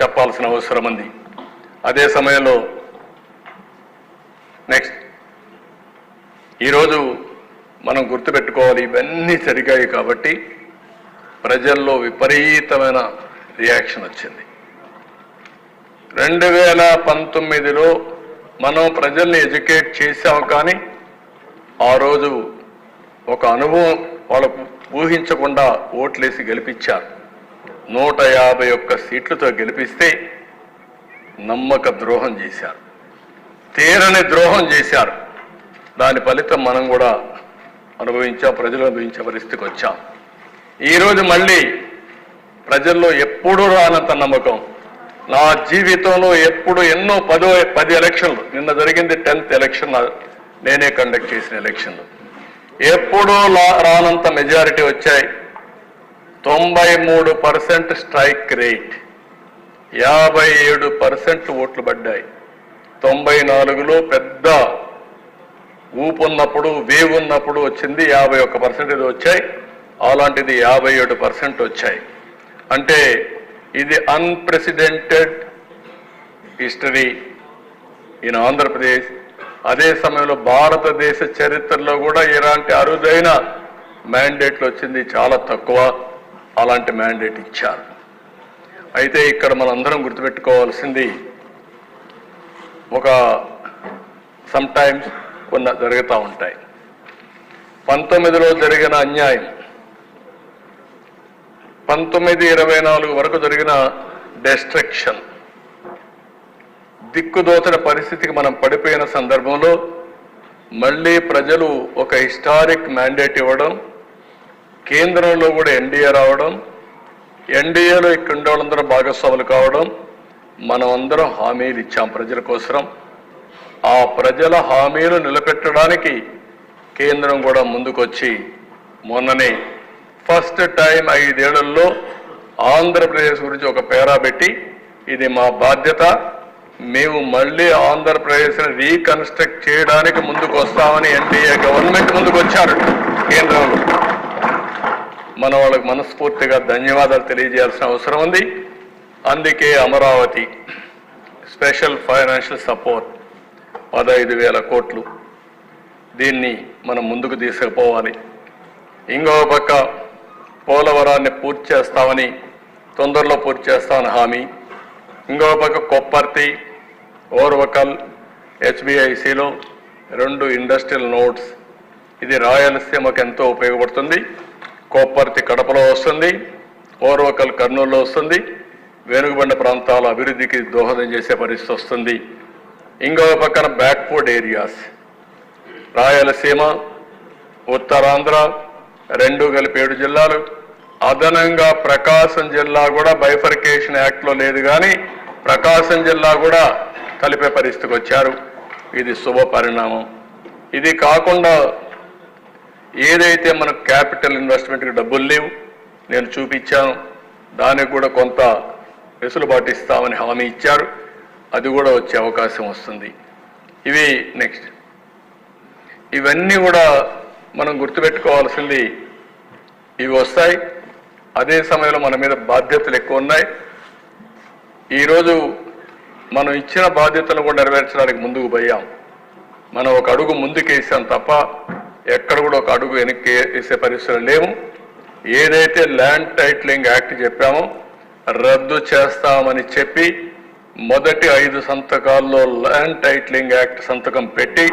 చెప్పాల్సిన అవసరం ఉంది. అదే సమయంలో నెక్స్ట్ ఈరోజు మనం గుర్తుపెట్టుకోవాలి ఇవన్నీ జరిగాయి కాబట్టి ప్రజల్లో విపరీతమైన రియాక్షన్ వచ్చింది. రెండు వేల పంతొమ్మిదిలో మనం ప్రజల్ని ఎడ్యుకేట్ చేశాం కానీ ఆ రోజు ఒక అనుభవం వాళ్ళకు ఊహించకుండా ఓట్లేసి గెలిపించారు. నూట యాభై ఒక్క సీట్లతో గెలిపిస్తే నమ్మక ద్రోహం చేశారు. తీరని ద్రోహం చేశారు. దాని ఫలితం మనం కూడా అనుభవించాం ప్రజలు అనుభవించే పరిస్థితికి వచ్చాం. ఈరోజు మళ్ళీ ప్రజల్లో ఎప్పుడూ రానంత నమ్మకం. నా జీవితంలో ఎప్పుడు ఎన్నో పదో పది ఎలక్షన్లు నిన్న జరిగింది టెన్త్ ఎలక్షన్ నేనే కండక్ట్ చేసిన ఎలక్షన్లు. ఎప్పుడూ రానంత మెజారిటీ వచ్చాయి. తొంభై మూడు పర్సెంట్ స్ట్రైక్ రేట్ యాభై ఏడు పర్సెంట్ ఓట్లు పడ్డాయి. తొంభై నాలుగులో పెద్ద ఊపు ఉన్నప్పుడు వేవ్ ఉన్నప్పుడు వచ్చింది యాభై ఒక్క పర్సెంట్ వచ్చాయి అలాంటిది యాభై ఏడు పర్సెంట్ వచ్చాయి. అంటే ఇది అన్ప్రెసిడెంటెడ్ హిస్టరీ ఇన్ ఆంధ్రప్రదేశ్ అదే సమయంలో భారతదేశ చరిత్రలో కూడా ఇలాంటి అరుదైన మ్యాండేట్లు వచ్చింది చాలా తక్కువ. అలాంటి మ్యాండేట్ ఇచ్చారు. అయితే ఇక్కడ మనందరం గుర్తుపెట్టుకోవాల్సింది ఒక సమ్ టైమ్స్ కొన్ని జరుగుతూ ఉంటాయి. పంతొమ్మిదిలో జరిగిన అన్యాయం పంతొమ్మిది ఇరవై నాలుగు వరకు జరిగిన డెస్ట్రక్షన్ దిక్కుదోచిన పరిస్థితికి మనం పడిపోయిన సందర్భంలో మళ్ళీ ప్రజలు ఒక హిస్టారిక్ మ్యాండేట్ ఇవ్వడం కేంద్రంలో కూడా ఎన్డీఏ రావడం ఎన్డీఏలో ఇక్కడ ఉండే వాళ్ళందరూ భాగస్వాములు కావడం మనం అందరం హామీలు ఇచ్చాం ప్రజల కోసం ఆ ప్రజల హామీలు నిలబెట్టడానికి కేంద్రం కూడా ముందుకొచ్చి మొన్ననే ఫస్ట్ టైం ఐదేళ్ళలో ఆంధ్రప్రదేశ్ గురించి ఒక పేరా పెట్టి ఇది మా బాధ్యత మేము మళ్ళీ ఆంధ్రప్రదేశ్ని రీకన్స్ట్రక్ట్ చేయడానికి ముందుకు వస్తామని ఎన్డీఏ గవర్నమెంట్ ముందుకు వచ్చారు కేంద్రంలో. మన వాళ్ళకి మనస్ఫూర్తిగా ధన్యవాదాలు తెలియజేయాల్సిన అవసరం ఉంది. అందుకే అమరావతి స్పెషల్ ఫైనాన్షియల్ సపోర్ట్ పదహైదు వేల కోట్లు దీన్ని మనం ముందుకు తీసుకుపోవాలి. ఇంకో పక్క పోలవరాన్ని పూర్తి చేస్తామని తొందరలో పూర్తి చేస్తామని హామీ. ఇంకో పక్క కొప్పర్తి ఓర్వకల్ హెచ్బిఐసిలో రెండు ఇండస్ట్రియల్ నోట్స్. ఇది రాయలసీమకు ఎంతో ఉపయోగపడుతుంది. కోప్పర్తి కడపలో వస్తుంది ఓర్వకల్ కర్నూలులో వస్తుంది వెనుకబడిన ప్రాంతాల అభివృద్ధికి దోహదం చేసే పరిస్థితి వస్తుంది. ఇంకో పక్కన బ్యాక్వర్డ్ ఏరియాస్ రాయలసీమ ఉత్తరాంధ్ర రెండు కలిపి ఏడు జిల్లాలు. అదనంగా ప్రకాశం జిల్లా కూడా బైఫర్కేషన్ యాక్ట్లో లేదు కానీ ప్రకాశం జిల్లా కూడా కలిపే పరిస్థితికి వచ్చారు. ఇది శుభ పరిణామం ఇది కాకుండా ఏదైతే మనకు క్యాపిటల్ ఇన్వెస్ట్మెంట్కి డబ్బులు లేవు నేను చూపించాను. దానికి కూడా కొంత వెసులుబాటు ఇస్తామని హామీ ఇచ్చారు. అది కూడా వచ్చే అవకాశం వస్తుంది. ఇవి నెక్స్ట్ ఇవన్నీ కూడా మనం గుర్తుపెట్టుకోవాల్సింది ఇవి వస్తాయి. అదే సమయంలో మన మీద బాధ్యతలు ఎక్కువ ఉన్నాయి. ఈరోజు మనం ఇచ్చిన బాధ్యతలను కూడా నెరవేర్చడానికి ముందుకు పోయాం. మనం ఒక అడుగు ముందుకేసాం తప్ప ఎక్కడ కూడా ఒక అడుగు వెనక్కి వేసే పరిస్థితులు లేవు. ఏదైతే ల్యాండ్ టైటిలింగ్ యాక్ట్ చెప్పామో రద్దు చేస్తామని చెప్పి మొదటి ఐదు సంతకాల్లో ల్యాండ్ టైటిలింగ్ యాక్ట్ సంతకం పెట్టి